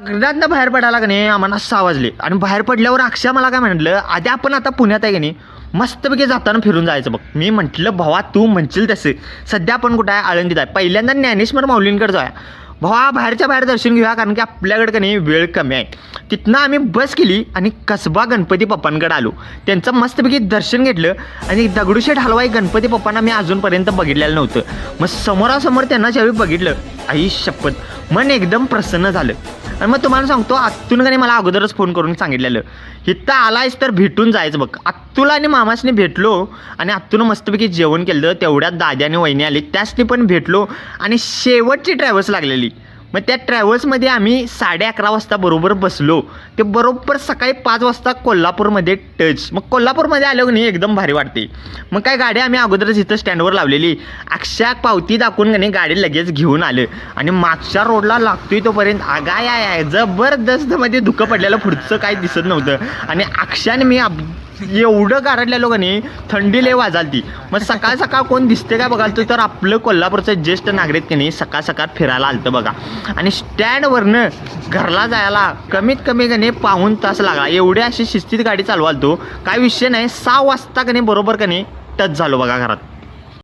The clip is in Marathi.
घरातनं बाहेर पडायला का नाही आम्हाला सहा वाजले. आणि बाहेर पडल्यावर अक्षय मला काय म्हटलं आधी आपण आता पुण्यात आहे का नाही मस्तपैकी जाताना फिरून जायचं बघ. मी म्हटलं भावा तू म्हणशील तसे. सध्या आपण कुठं आहे? आळंदीत आहे. पहिल्यांदा ज्ञानेश्वर माऊलींकडे जाऊया. भावा बाहेरच्या बाहेर दर्शन घेऊया कारण की आपल्याकडे का नाही वेळ कमी आहे. तिथनं आम्ही बस केली आणि कसबा गणपती पप्पांकडे आलो. त्यांचं मस्तपैकी दर्शन घेतलं आणि दगडूशेठ हलवाई गणपती पप्पांना मी अजूनपर्यंत बघितलेलं नव्हतं. मग समोरासमोर त्यांना ज्यावेळी बघितलं आई शपथ. मन एकदम प्रसन्न झालं. आणि मग तुम्हाला सांगतो आत्तून का नाही मला अगोदरच फोन करून सांगितलेलं. इथं आलायस तर भेटून जायचं बघ. आत्तूला आणि मामासने भेटलो आणि आत्तूनं मस्तपैकी जेवण केलं तेवढ्यात दाद्याने वहिनी आली. त्यासनी पण भेटलो आणि शेवटची ट्रॅव्हल्स लागलेली. मग त्या ट्रॅव्हल्समध्ये आम्ही साडे अकरा वाजता बरोबर बसलो. ते बरोबर सकाळी पाच वाजता कोल्हापूरमध्ये टच. मग कोल्हापूरमध्ये आलो की नाही एकदम भारी वाटते. मग काय गाडी आम्ही अगोदरच इथं स्टँडवर लावलेली. अक्षय पावती दाखवून का नाही गाडी लगेच घेऊन आलं. आणि मागच्या रोडला लागतोय तोपर्यंत आगाय आहे जबरदस्त मध्ये धुकं पडलेलं पुढचं काही दिसत नव्हतं. आणि अक्षाने मी अब- एवढं गारडलेलो का नाही थंडी लय वाजालती. मग सकाळ सकाळ कोण दिसते काय बघाल तर आपलं कोल्हापूरचं ज्येष्ठ नागरिक की नाही सकाळ सकाळ फिरायला आलतं बघा. आणि स्टँडवरनं घरला जायला कमीत कमी कने पाहून पाऊण तास लागला. एवढी अशी शिस्तीत गाडी चालवाल तो काय विषय नाही सहा वाजता कने बरोबर कने नाही टच झालो बघा घरात.